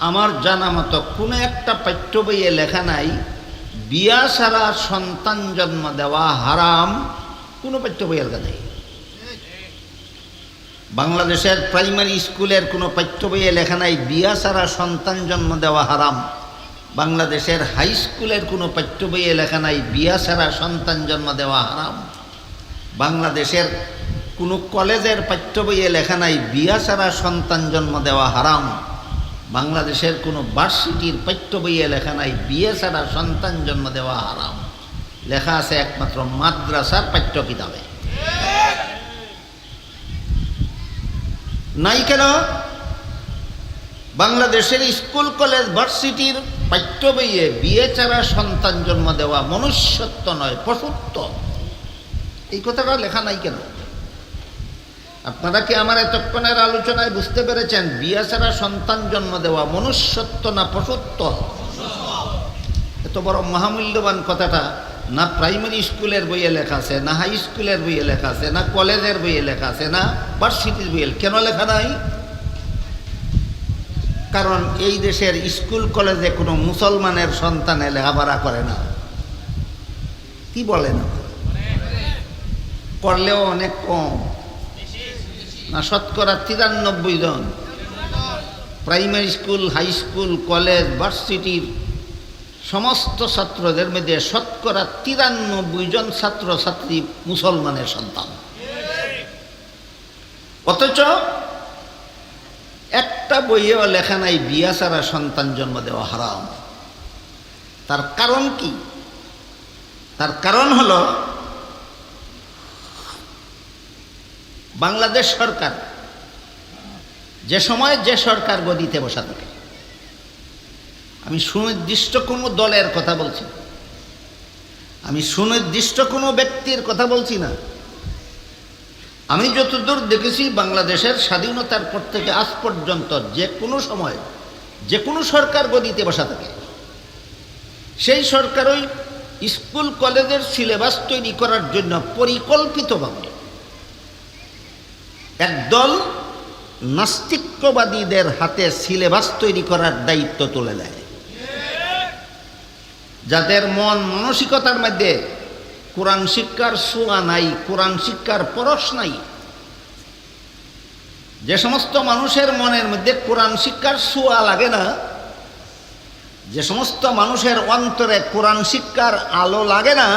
আমার জানা মতো কোনো একটা পাঠ্য বইয়ে লেখা নাই, বিয়া ছাড়া সন্তান জন্ম দেওয়া হারাম, কোনো পাঠ্য বইয়ের নেই। বাংলাদেশের প্রাইমারি স্কুলের কোনো পাঠ্য বইয়ে লেখা নাই, বিয়া ছাড়া সন্তান জন্ম দেওয়া হারাম। বাংলাদেশের হাই স্কুলের কোনো পাঠ্য বইয়ে লেখা নাই, বিয়া ছাড়া সন্তান জন্ম দেওয়া হারাম। বাংলাদেশের কোনো কলেজের পাঠ্য বইয়ে লেখা নাই, বিয়া ছাড়া সন্তান জন্ম দেওয়া হারাম। বাংলাদেশের কোনো ভার্সিটির পাঠ্য বইয়ে লেখা নাই, বিয়ে ছাড়া সন্তান জন্ম দেওয়া হারাম। লেখা আছে একমাত্র মাদ্রাসার পাঠ্য কিতাবে। নাই কেন? বাংলাদেশের স্কুল, কলেজ, ভার্সিটির পাঠ্য বইয়ে বিয়ে ছাড়া সন্তান জন্ম দেওয়া মনুষ্যত্ব নয়, পশুত্ব। এই কথাটা লেখা নাই কেন? আপনারা কি আমার এতক্ষণের আলোচনায় বুঝতে পেরেছেন? বিয়ে ছাড়া সন্তান জন্ম দেওয়া মনুষ্যত্ব না পশুত্ব? এত বড় মহামূল্যবান কথাটা না প্রাইমারি স্কুলের বইয়ে লেখা আছে, না হাই স্কুলের বইয়ে লেখা আছে, না কলেজের বইয়ে লেখা আছে, না ভার্সিটির বইয়ে কেন লেখা নাই? কারণ এই দেশের স্কুল কলেজে কোনো মুসলমানের সন্তানে লেখাপড়া করে না। কি বলেন? করলেও অনেক কম। না, শতকরা তিরানব্বই জন। Primary school, high school, college, ভার্সিটির সমস্ত ছাত্রদের মধ্যে শতকরা তিরানব্বই জন ছাত্র ছাত্রী মুসলমানের সন্তান। অথচ একটা বইয়েও লেখা নাই, বিয়া ছাড়া সন্তান জন্ম দেওয়া হারাম। তার কারণ কি? তার কারণ হলো বাংলাদেশ সরকার, যে সময় যে সরকার গদিতে বসা থাকে। আমি সুনির্দিষ্ট কোনো দলের কথা বলছি আমি সুনির্দিষ্ট কোনো ব্যক্তির কথা বলছি না। আমি যতদূর দেখেছি, বাংলাদেশের স্বাধীনতার পর থেকে আজ পর্যন্ত যে কোনো সময় যে কোনো সরকার গদিতে বসা থাকে। সেই সরকার ওই স্কুল, কলেজের সিলেবাস তৈরি করার জন্য পরিকল্পিতভাবে একদল নাস্তিক্যবাদীদের হাতে সিলেবাস তৈরি করার দায়িত্ব তুলে দেয়। যাদের মন মানসিকতার মধ্যে কোরআন শিক্ষার সোয়া নাই, কোরআন শিক্ষার পরশ নাই, যে সমস্ত মানুষের মনের মধ্যে কোরআন শিক্ষার সোয়া লাগে না, যে সমস্ত মানুষের অন্তরে কোরআন শিক্ষার আলো লাগে না,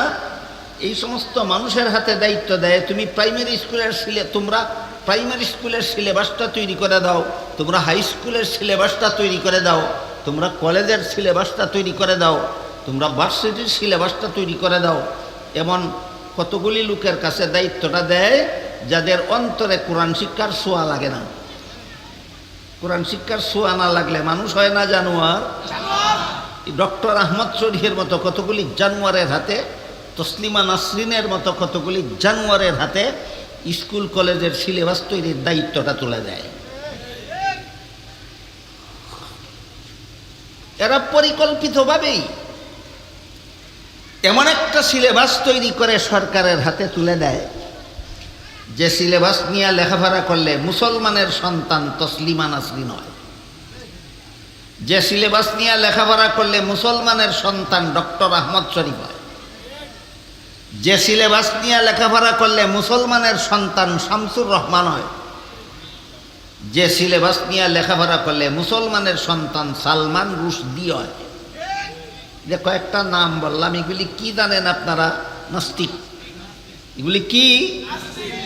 এই সমস্ত মানুষের হাতে দায়িত্ব দেয়, তুমি প্রাইমারি স্কুলের তোমরা প্রাইমারি স্কুলের সিলেবাসটা তৈরি করে দাও, তোমরা হাই স্কুলের সিলেবাসটা তৈরি করে দাও, তোমরা কলেজের সিলেবাসটা তৈরি করে দাও, তোমরা ভার্সিটির সিলেবাসটা তৈরি করে দাও। এমন কতগুলি লোকের কাছে দায়িত্বটা দেয় যাদের অন্তরে কোরআন শিক্ষার সোয়া লাগে না। কোরআন শিক্ষার সোয়া না লাগলে মানুষ হয় না জানোয়ার। ডক্টর আহমদ শরীফের মতো কতগুলি জানোয়ারের হাতে, তসলিমা নাসরিনের মতো কতগুলি জানোয়ারের হাতে স্কুল, কলেজের সিলেবাস তৈরির দায়িত্বটা তুলে দেয়। এরা পরিকল্পিতভাবেই এমন একটা সিলেবাস তৈরি করে সরকারের হাতে তুলে দেয়, যে সিলেবাস নিয়ে লেখাপড়া করলে মুসলমানের সন্তান তসলিমা নাসরিন নয় যে সিলেবাস নিয়ে লেখাপড়া করলে মুসলমানের সন্তান ডক্টর আহমদ শরীফ হয়। যে সিলেবাস নিয়ে লেখাপড়া করলে মুসলমানের সন্তান শামসুর রহমান হয়, যে সিলেবাস নিয়ে লেখাপড়া করলে মুসলমানের সন্তান সালমান রুশদি হয়। যে কয়েকটা নাম বললাম, এগুলি কি জানেন আপনারা? নাস্তিক। এগুলি কি?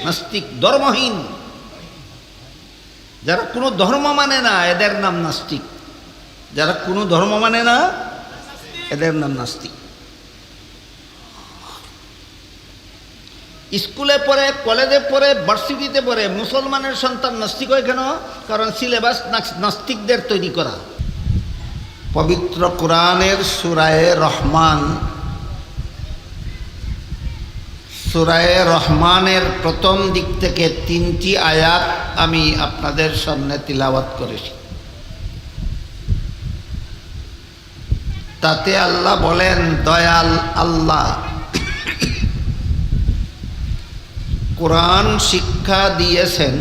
নাস্তিক, ধর্মহীন। যারা কোনো ধর্ম মানে না, এদের নাম নাস্তিক। যারা কোনো ধর্ম মানে না, এদের নাম নাস্তিক। স্কুলে পড়ে, কলেজে পড়ে, ভার্সিটিতে পড়ে, মুসলমানের সন্তান নাস্তিক হয় কেন? কারণ সিলেবাস নাস্তিকদের তৈরি করা। পবিত্র কোরআনের সুরায়ে রহমান। সুরায়ে রহমানের প্রথম দিক থেকে তিনটি আয়াত আমি আপনাদের সামনে তিলাওয়াত করেছি। তাতে আল্লাহ বলেন, দয়াল আল্লাহ। কোরআন শিক্ষা দিয়েছেন,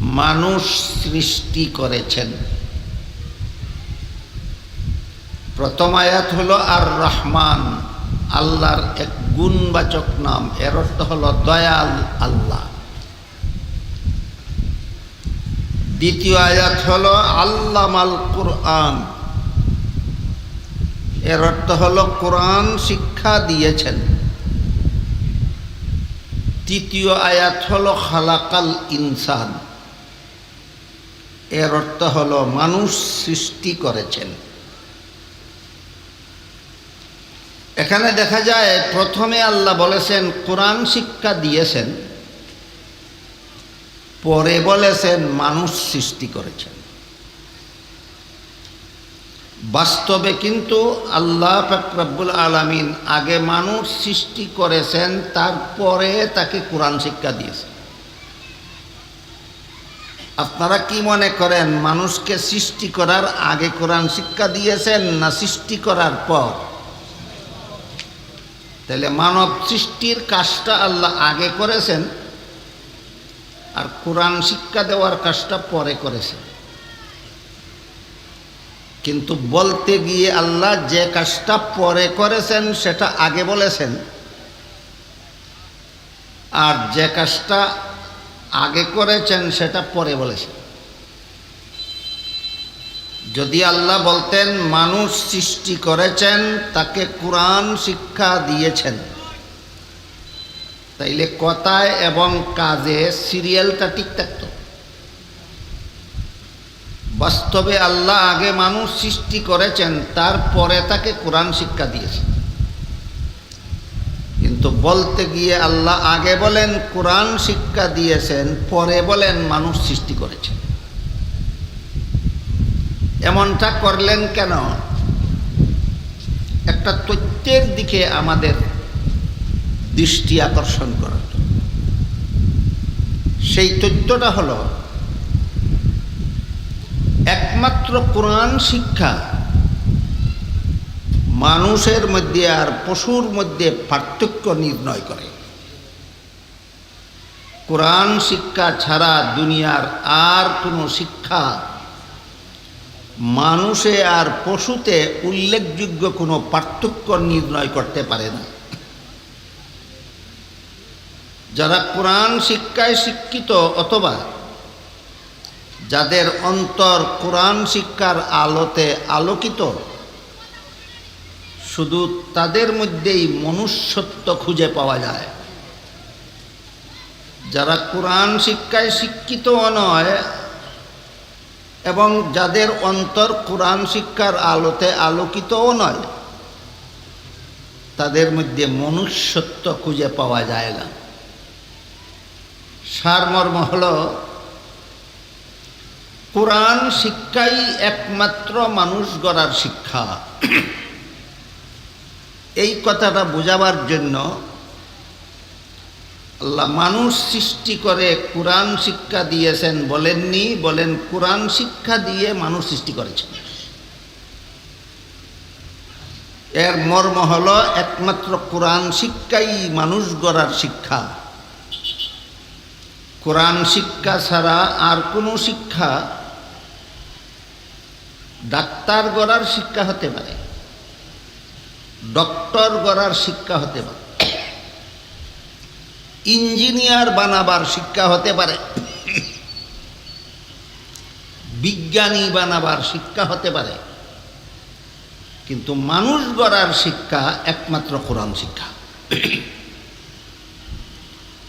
মানুষ সৃষ্টি করেছেন। প্রথম আয়াত হলো আর রহমান আল্লাহর এক গুণবাচক নাম। এর অর্থ হলো দয়াল আল্লাহ। দ্বিতীয় আয়াত হলো আল্লামাল কোরআন। এর অর্থ হলো কোরআন শিক্ষা দিয়েছেন। তৃতীয় আয়াত হলো খালাকাল ইনসান। এর অর্থ হলো মানুষ সৃষ্টি করেছেন। এখানে দেখা যায়, প্রথমে আল্লাহ বলেছেন, কোরআন শিক্ষা দিয়েছেন, পরে বলেছেন, মানুষ সৃষ্টি করেছেন। বাস্তবে কিন্তু আল্লাহ ফাকরাবুল আলমিন আগে মানুষ সৃষ্টি করেছেন, তারপরে তাকে কোরআন শিক্ষা দিয়েছেন আপনারা কি মনে করেন, মানুষকে সৃষ্টি করার আগে কোরআন শিক্ষা দিয়েছেন না সৃষ্টি করার পর? তাহলে মানব সৃষ্টির কাজটা আল্লাহ আগে করেছেন, আর কোরআন শিক্ষা দেওয়ার কাজটা পরে করেছেন। কিন্তু বলতে গিয়ে আল্লাহ যে কাজটা পরে করেছেন, সেটা আগে বলেছেন। আর যে কাজটা আগে করেছেন, সেটা পরে বলেছেন। যদি আল্লাহ বলতেন, মানুষ সৃষ্টি করেছেন, তাকে কোরআন শিক্ষা দিয়েছেন। তাইলে কথায় এবং কাজে সিরিয়ালটা ঠিক থাকতো। বাস্তবে আল্লাহ আগে মানুষ সৃষ্টি করেছেন, তারপরে তাকে কোরআন শিক্ষা দিয়েছেন কিন্তু বলতে গিয়ে আল্লাহ আগে বলেন, কোরআন শিক্ষা দিয়েছেন, পরে বলেন মানুষ সৃষ্টি করেছেন এমনটা করলেন কেন? একটা তথ্যের দিকে আমাদের দৃষ্টি আকর্ষণ করার সেই তথ্যটা হলো একমাত্র কোরআন শিক্ষা মানুষের মধ্যে আর পশুর মধ্যে পার্থক্য নির্ণয় করে। কোরআন শিক্ষা ছাড়া দুনিয়ার আর কোনো শিক্ষা মানুষে আর পশুতে উল্লেখযোগ্য কোনো পার্থক্য নির্ণয় করতে পারে না। যারা কোরআন শিক্ষায় শিক্ষিত অথবা যাদের অন্তর কোরআন শিক্ষার আলোতে আলোকিত, শুধু তাদের মধ্যেই মনুষ্যত্ব খুঁজে পাওয়া যায়। যারা কোরআন শিক্ষায় শিক্ষিত নয় এবং যাদের অন্তর কোরআন শিক্ষার আলোতে আলোকিতও নয়, তাদের মধ্যে মনুষ্যত্ব খুঁজে পাওয়া যায় না। সারমর্ম হল কোরআন শিক্ষাই একমাত্র মানুষ গড়ার শিক্ষা। এই কথাটা বোঝাবার জন্য আল্লাহ মানুষ সৃষ্টি করে কোরআন শিক্ষা দিয়েছেন বলেননি, বলেন কোরআন শিক্ষা দিয়ে মানুষ সৃষ্টি করেছেন এর মর্ম হল একমাত্র কোরআন শিক্ষাই মানুষ গড়ার শিক্ষা। কোরআন শিক্ষা ছাড়া আর কোনো শিক্ষা ডাক্তার গড়ার শিক্ষা হতে পারে, ডক্টর গড়ার শিক্ষা হতে পারে, ইঞ্জিনিয়ার বানাবার শিক্ষা হতে পারে, বিজ্ঞানী বানাবার শিক্ষা হতে পারে, কিন্তু মানুষ গড়ার শিক্ষা একমাত্র কোরআন শিক্ষা।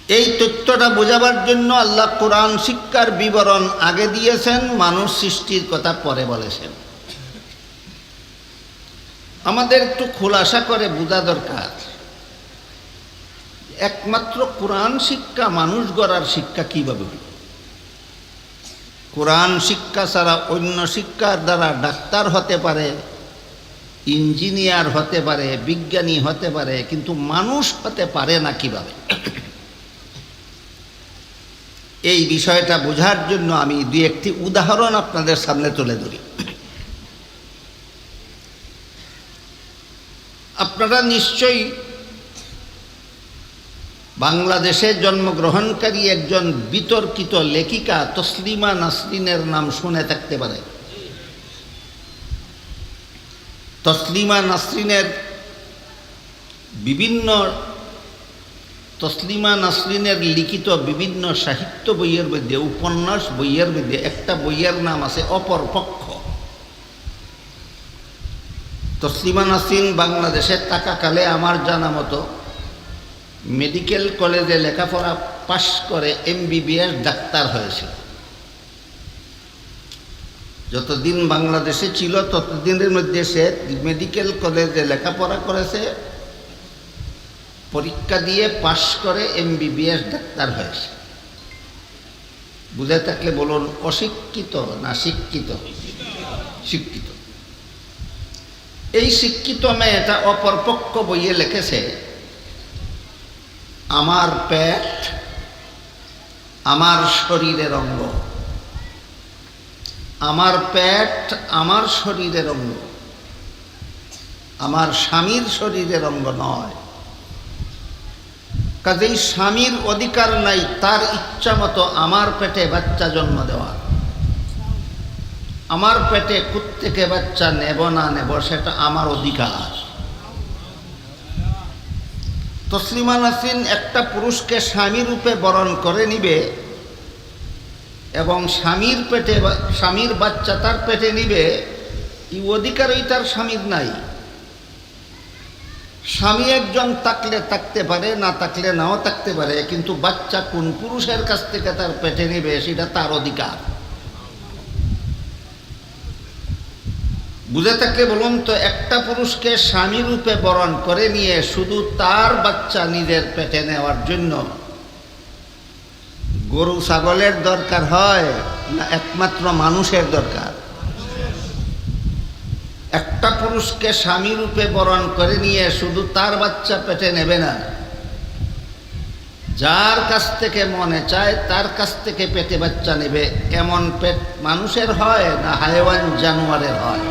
এই তথ্যটা বোঝাবার জন্য আল্লাহ কোরআন শিক্ষার বিবরণ আগে দিয়েছেন, মানুষ সৃষ্টির কথা পরে বলেছেন। আমাদের একটু খোলাসা করে বোঝা দরকার। একমাত্র কোরআন শিক্ষা, মানুষ গড়ার শিক্ষা কীভাবে হল? কোরআন শিক্ষা ছাড়া অন্য শিক্ষার দ্বারা ডাক্তার হতে পারে, ইঞ্জিনিয়ার হতে পারে, বিজ্ঞানী হতে পারে, কিন্তু মানুষ হতে পারে না কীভাবে? এই বিষয়টা বোঝার জন্য আমি দু একটি উদাহরণ আপনাদের সামনে তুলে ধরি। আপনারা নিশ্চয়ই বাংলাদেশে জন্মগ্রহণকারী একজন বিতর্কিত লেখিকা তসলিমা নাসরিনের নাম শুনে থাকতে পারে। তসলিমা নাসরিনের বিভিন্ন তসলিমা নাসরিনের লিখিত বিভিন্ন সাহিত্য বইয়ের মধ্যে, উপন্যাস বইয়ের মধ্যে একটা বইয়ের নাম আছে অপর পক্ষ। তসলিমা নাসরিন বাংলাদেশে থাকাকালে আমার জানা মতো মেডিকেল কলেজে লেখাপড়া পাশ করে এমবিবিএস ডাক্তার হয়েছিল। যতদিন বাংলাদেশে ছিল, ততদিনের মধ্যে সে মেডিকেল কলেজে লেখাপড়া করেছে। পরীক্ষা দিয়ে পাশ করে এমবিবিএস ডাক্তার হয়েছে। বুঝে থাকলে বলুন, অশিক্ষিত না শিক্ষিত? শিক্ষিত। এই শিক্ষিত মেয়েটা অপরপক্ষ বইয়ে লিখেছে, আমার পেট, আমার শরীরের অঙ্গ। আমার পেট, আমার শরীরের অঙ্গ। আমার স্বামীর শরীরের অঙ্গ নয়। কাজেই স্বামীর অধিকার নাই, তার ইচ্ছা মতো আমার পেটে বাচ্চা জন্ম দেওয়া। আমার পেটে কুত্তেকে বাচ্চা নেব না নেব, সেটা আমার অধিকার। তসলিমা নাসিন একটা পুরুষকে স্বামী রূপে বরণ করে নিবে এবং স্বামীর পেটে স্বামীর বাচ্চা তার পেটে নিবে, এই অধিকারই তার স্বামীর নাই। স্বামী একজন থাকলে থাকতে পারে, না থাকলে নাও থাকতে পারে, কিন্তু বাচ্চা কোন পুরুষের কাছ থেকে তার পেটে নেবে, সেটা তার অধিকার। বুঝে থাকলে বলুন তো, একটা পুরুষকে স্বামী রূপে বরণ করে নিয়ে শুধু তার বাচ্চা নিজের পেটে নেওয়ার জন্য গরু, ছাগলের দরকার হয় না একমাত্র মানুষের দরকার? একটা পুরুষকে স্বামী রূপে বরণ করে নিয়ে শুধু তার বাচ্চা পেটে নেবে না। যার কাছ থেকে মনে চায়, তার কাছ থেকে পেটে বাচ্চা নেবে। এমন পেট মানুষের হয় না হায়ওয়ান জানোয়ারের হয়?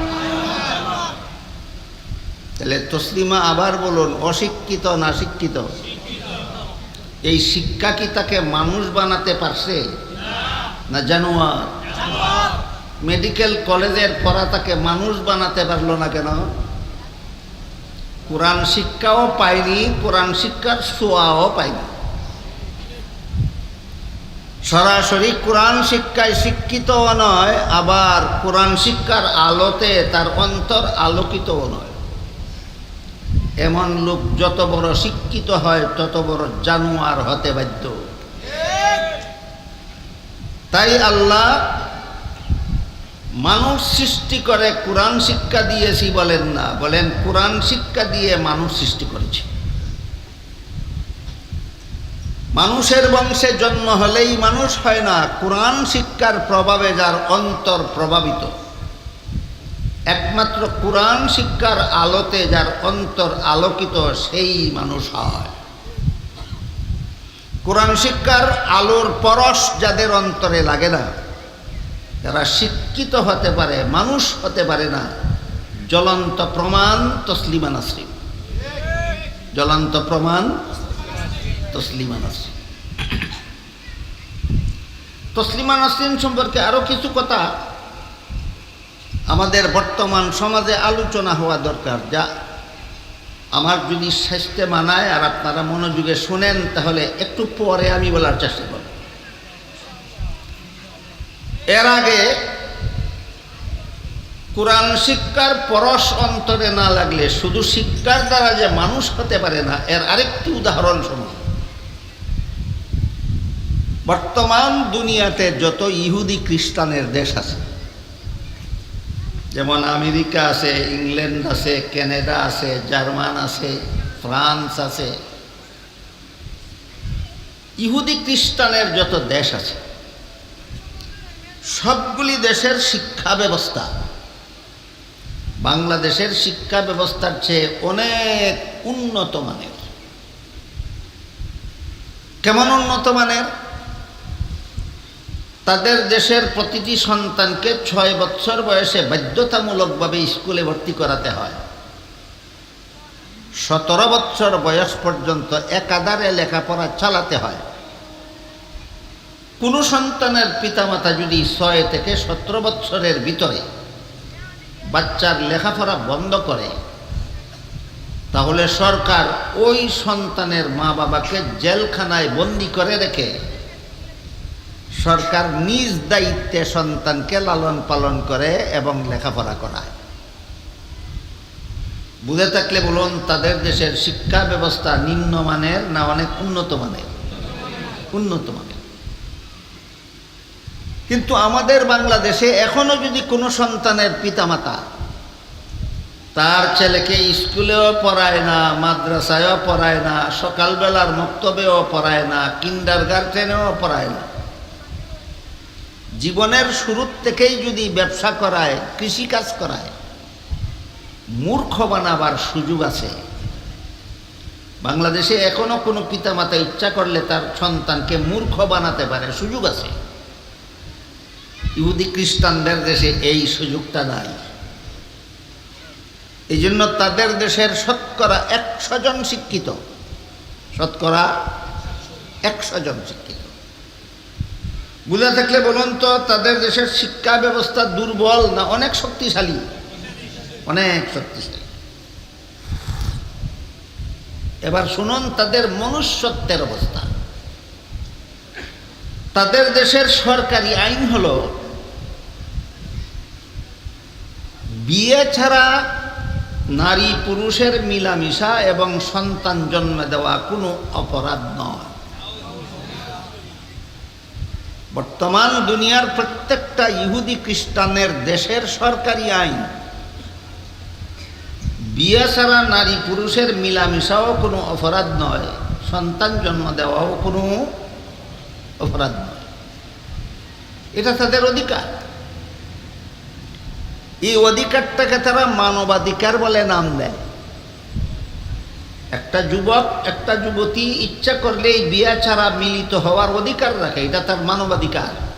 তাহলে তসলিমা আবার বলুন, অশিক্ষিত না শিক্ষিত? এই শিক্ষা কি তাকে মানুষ বানাতে পারছে? না জানোয়ার? মেডিকেল কলেজের পড়া তাকে মানুষ বানাতে পারল না কেন? কোরআন শিক্ষাও পাইনি কোরআন শিক্ষার সোয়াও পাইনি সরাসরি কোরআন শিক্ষায় শিক্ষিতও নয়, আবার কোরআন শিক্ষার আলোতে তার অন্তর আলোকিতও নয়। এমন লোক যত বড় শিক্ষিত হয়, তত বড় জানোয়ার হতে বাধ্য। তাই আল্লাহ মানুষ সৃষ্টি করে, কোরআন শিক্ষা দিয়েছি বলেন না, বলেন কোরআন শিক্ষা দিয়ে মানুষ সৃষ্টি করেছে। মানুষের বংশে জন্ম হলেই মানুষ হয় না, কোরআন শিক্ষার প্রভাবে যার অন্তর প্রভাবিত। একমাত্র কোরআন শিক্ষার আলোতে যার অন্তর আলোকিত, সেই মানুষ হয়। কোরআন শিক্ষার আলোর পরশ যাদের অন্তরে লাগে না যারা শিক্ষিত হতে পারে, মানুষ হতে পারে না, জ্বলন্ত প্রমাণ তসলিমা নাসরিন। জ্বলন্ত প্রমাণ তসলিমা নাসরিন। তসলিমা নাসরিন সম্পর্কে আরও কিছু কথা আমাদের বর্তমান সমাজে আলোচনা হওয়া দরকার, যা আমার যদি স্বাস্থ্যে মানায় আর আপনারা মনোযোগে শোনেন, তাহলে একটু পরে আমি বলার চেষ্টা করব। এর আগে কোরআন শিক্ষার পরশ অন্তরে না লাগলে শুধু শিক্ষার দ্বারা যে মানুষ হতে পারে না, এর আরেকটি উদাহরণ শুনুন। বর্তমান দুনিয়াতে যত ইহুদি খ্রিস্টানের দেশ আছে, যেমন আমেরিকা আছে, ইংল্যান্ড আছে কানাডা আছে, জার্মান আছে, ফ্রান্স আছে, ইহুদি খ্রিস্টানের যত দেশ আছে সবগুলি দেশের শিক্ষা ব্যবস্থা। বাংলাদেশের শিক্ষা ব্যবস্থার চেয়ে অনেক উন্নত মানের। কেমন উন্নত মানের? তাদের দেশের প্রতিটি সন্তানকে ছয় বছর বয়সে বাধ্যতামূলকভাবে স্কুলে ভর্তি করাতে হয়। সতেরো বছর বয়স পর্যন্ত একাধারে লেখাপড়া চালাতে হয়। কোনো সন্তানের পিতামাতা যদি ছয় থেকে সতেরো বছরের ভিতরে বাচ্চার লেখাপড়া বন্ধ করে, তাহলে সরকার ওই সন্তানের মা বাবাকে জেলখানায় বন্দি করে রেখে সরকার নিজ দায়িত্বে সন্তানকে লালন পালন করে এবং লেখাপড়া করায়। বুঝে থাকলে বলুন, তাদের দেশের শিক্ষা ব্যবস্থা নিম্নমানের না অনেক উন্নত মানের? উন্নত মানের। কিন্তু আমাদের বাংলাদেশে এখনও যদি কোনো সন্তানের পিতামাতা তার ছেলেকে স্কুলেও পড়ায় না, মাদ্রাসায়ও পড়ায় না, সকালবেলার মক্তবেও পড়ায় না কিন্ডার গার্জেনেও পড়ায় না, জীবনের শুরুর থেকেই যদি ব্যবসা করায়, কৃষিকাজ করায়, মূর্খ বানাবার সুযোগ আছে। বাংলাদেশে এখনও কোনো পিতামাতা ইচ্ছা করলে তার সন্তানকে মূর্খ বানাতে পারে, সুযোগ আছে। ইহুদি খ্রিস্টানদের দেশে এই সুযোগটা নাই। এই জন্য তাদের দেশের শতকরা একশো জন শিক্ষিত। শতকরা একশো জন শিক্ষিত। বুঝে থাকলে বলুন তো, তাদের দেশের শিক্ষা ব্যবস্থা দুর্বল না অনেক শক্তিশালী? অনেক শক্তিশালী। এবার শুনুন তাদের মনুষ্যত্বের অবস্থা। তাদের দেশের সরকারি আইন হলো বিয়ে ছাড়া নারী পুরুষের মিলামিশা এবং সন্তান জন্ম দেওয়া কোনো অপরাধ নয়। বর্তমান দুনিয়ার প্রত্যেকটা ইহুদি খ্রিস্টানের দেশের সরকারি আইন, বিয়ে ছাড়া নারী পুরুষের মিলামিশাও কোনো অপরাধ নয়, সন্তান জন্ম দেওয়াও কোনো অপরাধ নয়। এটা তাদের অধিকার। এই অধিকারটাকে তারা মানবাধিকার বলে নাম দেয়। একটা যুবক, একটা যুবতী ইচ্ছা করলে এই বিয়া ছাড়া মিলিত হওয়ার অধিকার রাখে, এটা তার মানবাধিকার।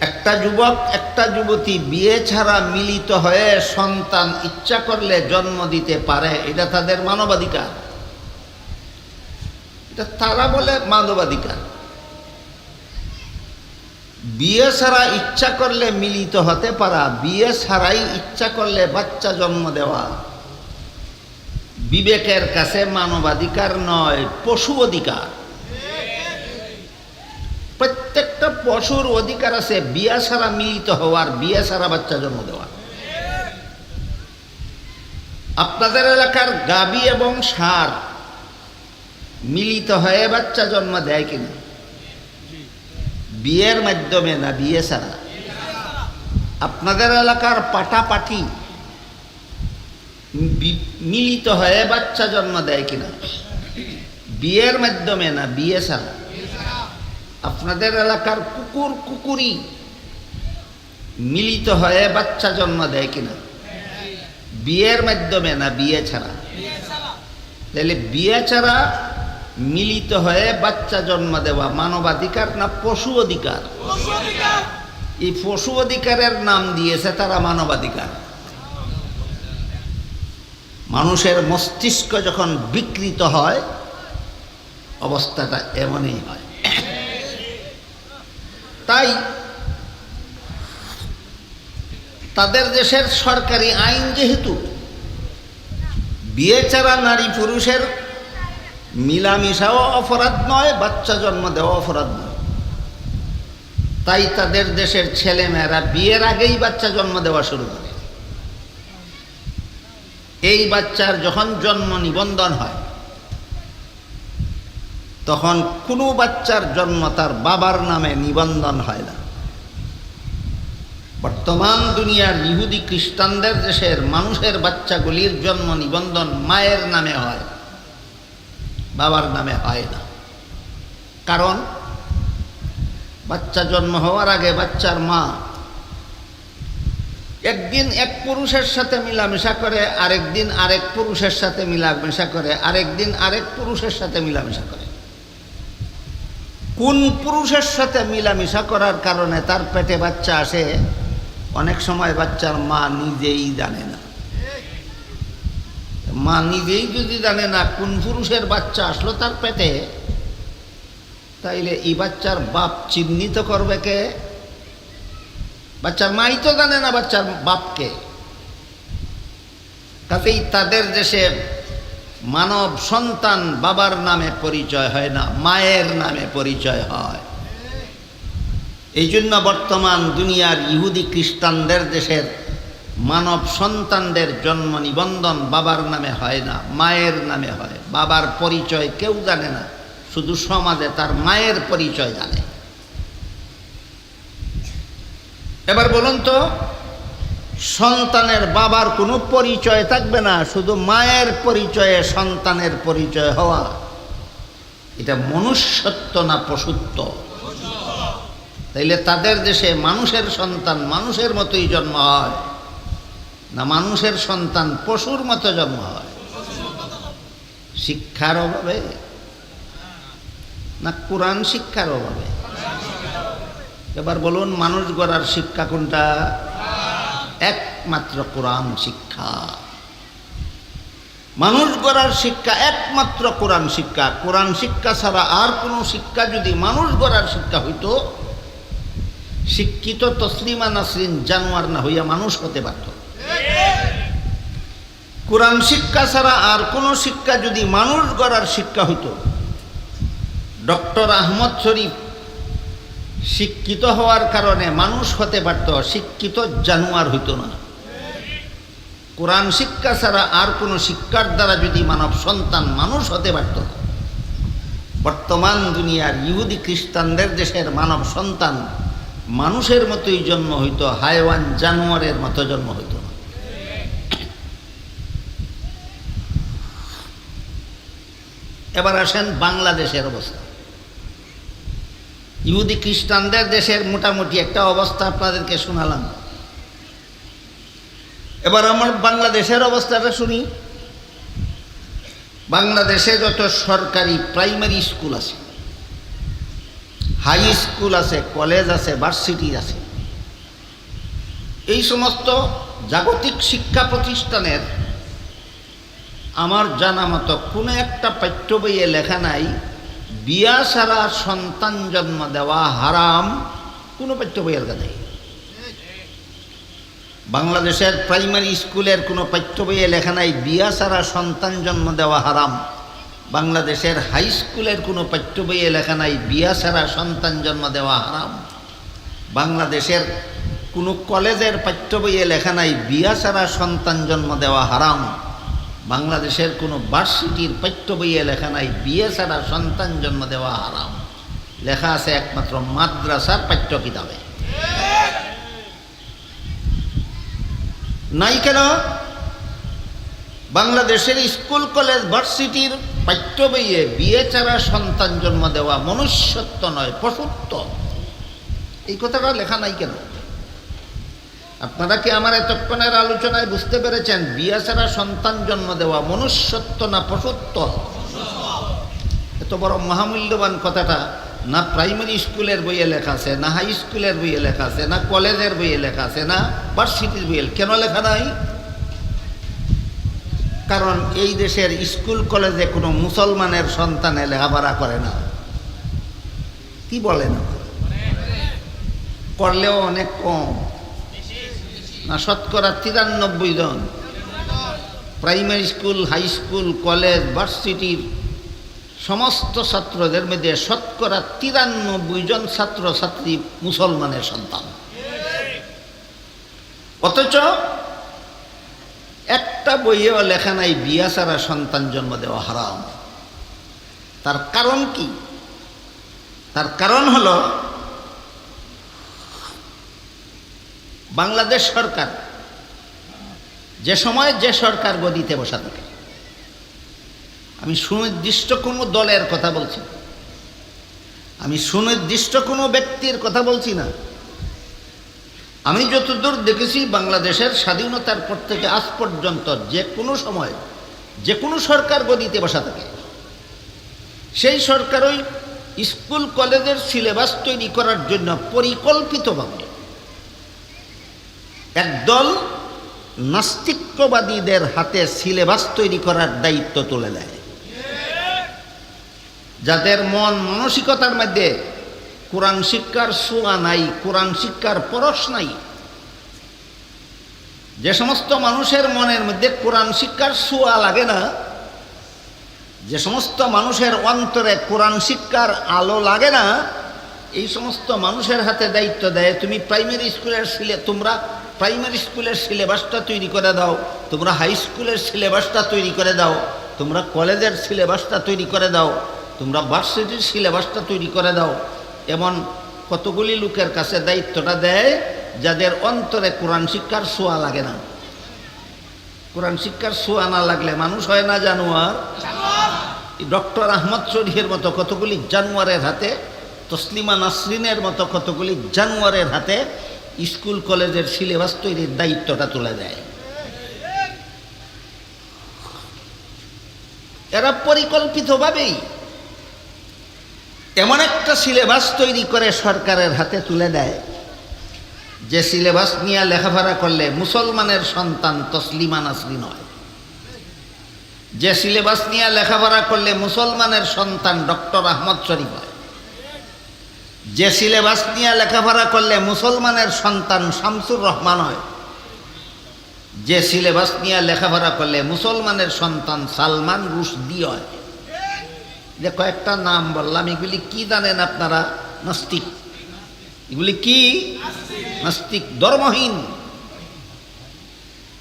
একটা যুবক, একটা যুবতী বিয়ে ছাড়া মিলিত হয়ে সন্তান ইচ্ছা করলে জন্ম দিতে পারে, এটা তাদের মানবাধিকার। এটা তারা বলে মানবাধিকার। বিয়ে ছাড়া ইচ্ছা করলে মিলিত হতে পারা, বিয়ে ছাড়াই ইচ্ছা করলে বাচ্চা জন্ম দেওয়া। বিবেকের কাছে মানবাধিকার নয়, পশু অধিকার। প্রত্যেকটা পশুর অধিকার আছে, বিয়া ছাড়া মিলিত হওয়ার, বিয়ে ছাড়া বাচ্চা জন্ম দেওয়ার আপনাদের এলাকার গাবি এবং সার মিলিত হয়ে বাচ্চা জন্ম দেয় কিনা? বিয়ের মাধ্যমে না, বিয়ে ছাড়া। আপনাদের এলাকার পাটাপাটি মিলিত হয়ে বাচ্চা জন্ম দেয় কিনা? বিয়ের মাধ্যমে না, বিয়ে ছাড়া। আপনাদের এলাকার কুকুর কুকুরি মিলিত হয়ে বাচ্চা জন্ম দেয় কিনা? বিয়ের মাধ্যমে না, বিয়ে ছাড়া। তাহলে বিয়ে ছাড়া মিলিত হয়ে বাচ্চা জন্ম দেওয়া মানবাধিকার না পশু অধিকার? এই পশু অধিকারের নাম দিয়েছে তারা মানবাধিকার। মানুষের মস্তিষ্ক যখন বিকৃত হয় অবস্থাটা এমনই হয়। তাই তাদের দেশের সরকারি আইন যেহেতু বিয়ে ছাড়া নারী পুরুষের মিলামিশাও অপরাধ নয়, বাচ্চা জন্ম দেওয়া অপরাধ নয়। তাই তাদের দেশের ছেলে মেয়েরা বিয়ের আগেই বাচ্চা জন্ম দেওয়া শুরু করে। এই বাচ্চার যখন জন্ম নিবন্ধন হয়, তখন কোনো বাচ্চার জন্ম তার বাবার নামে নিবন্ধন হয় না। বর্তমান দুনিয়ার ইহুদি খ্রিস্টানদের দেশের মানুষের বাচ্চাগুলির জন্ম নিবন্ধন মায়ের নামে হয়। বাবার নামে হয় না। কারণ বাচ্চা জন্ম হওয়ার আগে বাচ্চার মা একদিন এক পুরুষের সাথে মিলামেশা করে আরেক দিন আরেক পুরুষের সাথে মিলামেশা করে আরেক দিন আরেক পুরুষের সাথে মিলামেশা করে। কোন পুরুষের সাথে মিলামেশা করার কারণে তার পেটে বাচ্চা আসে? অনেক সময় বাচ্চার মা নিজেই জানে না। মা নিজেই যদি জানে না কোন পুরুষের বাচ্চা আসলো তার পেটে, তাইলে এই বাচ্চার বাপ চিহ্নিত করবে কে? বাচ্চার মাই তো জানে না বাচ্চার বাপকে। তাতেই তাদের দেশে মানব সন্তান বাবার নামে পরিচয় হয় না, মায়ের নামে পরিচয় হয়। এই জন্য বর্তমান দুনিয়ার ইহুদি খ্রিস্টানদের দেশের মানব সন্তানদের জন্ম নিবন্ধন বাবার নামে হয় না, মায়ের নামে হয়। বাবার পরিচয় কেউ জানে না, শুধু সমাজে তার মায়ের পরিচয় জানে। এবার বলুন তো, সন্তানের বাবার কোনো পরিচয় থাকবে না, শুধু মায়ের পরিচয়ে সন্তানের পরিচয় হওয়া। এটা মনুষ্যত্ব না পশুত্ব? তাইলে তাদের দেশে মানুষের সন্তান মানুষের মতোই জন্ম হয়। না মানুষের সন্তান পশুর মতো জন্ম হয়। শিক্ষার অভাবে, না কোরআন শিক্ষার অভাবে। এবার বলুন, মানুষ গড়ার শিক্ষা কোনটা? একমাত্র কোরআন শিক্ষা। মানুষ গড়ার শিক্ষা একমাত্র কোরআন শিক্ষা। কোরআন শিক্ষা ছাড়া আর কোনো শিক্ষা যদি মানুষ গড়ার শিক্ষা হইতো, শিক্ষিত তসলিমা নাসরিন জানোয়ার না হইয়া মানুষ হতে পারত। কোরআন শিক্ষা ছাড়া আর কোনো শিক্ষা যদি মানুষ গড়ার শিক্ষা হইতো ডক্টর আহমদ শরীফ শিক্ষিত হওয়ার কারণে মানুষ হতে পারত, শিক্ষিত জানোয়ার হইত না। কোরআন শিক্ষা ছাড়া আর কোনো শিক্ষার দ্বারা যদি মানব সন্তান মানুষ হতে পারত, বর্তমান দুনিয়ার ইহুদি খ্রিস্টানদের দেশের মানব সন্তান মানুষের মতোই জন্ম হইত, হায়ওয়ান জানোয়ারের মতো জন্ম হইতো না এবার আসেন বাংলাদেশের অবস্থা। ইহুদি খ্রিস্টানদের দেশের মোটামুটি একটা অবস্থা আপনাদেরকে শোনালাম। এবার আমার বাংলাদেশের অবস্থাটা শুনি। বাংলাদেশে যত সরকারি প্রাইমারি স্কুল আছে, হাই স্কুল আছে, কলেজ আছে, ভার্সিটি আছে, এই সমস্ত জাগতিক শিক্ষা প্রতিষ্ঠানের আমার জানা মতো কোনো একটা পাঠ্য বইয়ে লেখা নাই, বিয়া ছাড়া সন্তান জন্ম দেওয়া হারাম, কোনো পাঠ্য বইয়ের নেই। বাংলাদেশের প্রাইমারি স্কুলের কোনো পাঠ্য বইয়ে লেখা নাই, বিয়া ছাড়া সন্তান জন্ম দেওয়া হারাম। বাংলাদেশের হাই স্কুলের কোনো পাঠ্য বইয়ে লেখা নাই, বিয়া ছাড়া সন্তান জন্ম দেওয়া হারাম। বাংলাদেশের কোনো কলেজের পাঠ্য বইয়ে লেখা নাই, বিয়া ছাড়া সন্তান জন্ম দেওয়া হারাম। বাংলাদেশের কোনো ভার্সিটির পাঠ্য বইয়ে লেখা নাই, বিয়ে ছাড়া সন্তান জন্ম দেওয়া হারাম। লেখা আছে একমাত্র মাদ্রাসার পাঠ্য কিতাবে। নাই কেন? বাংলাদেশের স্কুল, কলেজ, ভার্সিটির পাঠ্য বইয়ে বিয়ে ছাড়া সন্তান জন্ম দেওয়া মনুষ্যত্ব নয়, পশুত্ব। এই কথাটা লেখা নাই কেন? আপনারা কি আমার এতক্ষণের আলোচনায় বুঝতে পেরেছেন? বিয়া ছাড়া সন্তান জন্ম দেওয়া মনুষ্যত্ব না পশুত্ব? এত বড় মহামূল্যবান কথাটা না প্রাইমারি স্কুলের বইয়ে লেখা আছে, না হাই স্কুলের বইয়ে লেখা আছে, না কলেজের বইয়ে লেখা আছে, না ভার্সিটির বইয়ে কেন লেখা নাই? কারণ এই দেশের স্কুল কলেজে কোনো মুসলমানের সন্তানে লেখাপড়া করে না। কি বলেন? করলেও অনেক কম। না, শতকরা তিরানব্বই জন। Primary school, high school, college ভার্সিটির সমস্ত ছাত্রদের মধ্যে শতকরা তিরানব্বই জন ছাত্রছাত্রী মুসলমানের সন্তান। অথচ একটা বইয়েও লেখা নাই, বিয়া ছাড়া সন্তান জন্ম দেওয়া হারাম। তার কারণ কি? তার কারণ হলো বাংলাদেশ সরকার, যে সময় যে সরকার গদিতে বসা থাকে, আমি সুনির্দিষ্ট কোনো দলের কথা বলছি আমি সুনির্দিষ্ট কোনো ব্যক্তির কথা বলছি না। আমি যতদূর দেখেছি, বাংলাদেশের স্বাধীনতার পর থেকে আজ পর্যন্ত যে কোনো সময় যে কোনো সরকার গদিতে বসা থাকে, সেই সরকার ওই স্কুল, কলেজের সিলেবাস তৈরি করার জন্য পরিকল্পিতভাবে একদল নাস্তিক্যবাদীদের হাতে সিলেবাস তৈরি করার দায়িত্ব তুলে দেয়। যাদের মন মানসিকতার মধ্যে কোরআন শিক্ষার সোয়া নাই, কোরআন শিক্ষার পরশ নাই, যে সমস্ত মানুষের মনের মধ্যে কোরআন শিক্ষার সোয়া লাগে না, যে সমস্ত মানুষের অন্তরে কোরআন শিক্ষার আলো লাগে না, এই সমস্ত মানুষের হাতে দায়িত্ব দেয়, তুমি প্রাইমারি স্কুলের সিলে তোমরা প্রাইমারি স্কুলের সিলেবাসটা তৈরি করে দাও, তোমরা হাই স্কুলের সিলেবাসটা তৈরি করে দাও, তোমরা কলেজের সিলেবাসটা তৈরি করে দাও, তোমরা ভার্সিটির সিলেবাসটা তৈরি করে দাও। এমন কতগুলি লোকের কাছে দায়িত্বটা দেয় যাদের অন্তরে কোরআন শিক্ষার সোয়া লাগে না। কোরআন শিক্ষার সোয়া না লাগলে মানুষ হয় না জানোয়ার। ডক্টর আহমদ শরীফের মতো কতগুলি জানোয়ারের হাতে, তসলিমা নাসরিনের মতো কতগুলি জানোয়ারের হাতে স্কুল, কলেজের সিলেবাস তৈরির দায়িত্বটা তুলে দেয়। এরা পরিকল্পিতভাবেই এমন একটা সিলেবাস তৈরি করে সরকারের হাতে তুলে দেয়, যে সিলেবাস নিয়ে লেখাপড়া করলে মুসলমানের সন্তান তসলিমা নাসরিন নয়। যে সিলেবাস নিয়ে লেখাপড়া করলে মুসলমানের সন্তান ডক্টর আহমদ শরীফ হয়। যে সিলেবাস নিয়ে লেখাপড়া করলে মুসলমানের সন্তান শামসুর রহমান হয়। যে সিলেবাস নিয়ে লেখাপড়া করলে মুসলমানের সন্তান সালমান রুশদি হয়। যে কয়েকটা নাম বললাম, এগুলি কি জানেন আপনারা? নাস্তিক। এগুলি কি? নাস্তিক, ধর্মহীন।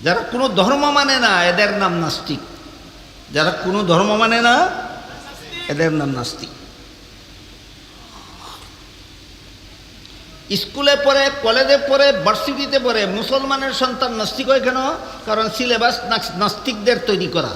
যারা কোনো ধর্ম মানে না, এদের নাম নাস্তিক। যারা কোনো ধর্ম মানে না, এদের নাম নাস্তিক। স্কুলে পড়ে, কলেজে পড়ে, ভার্সিটিতে পড়ে, মুসলমানের সন্তান নাস্তিক হয় কেন? কারণ সিলেবাস নাস্তিকদের তৈরি করা।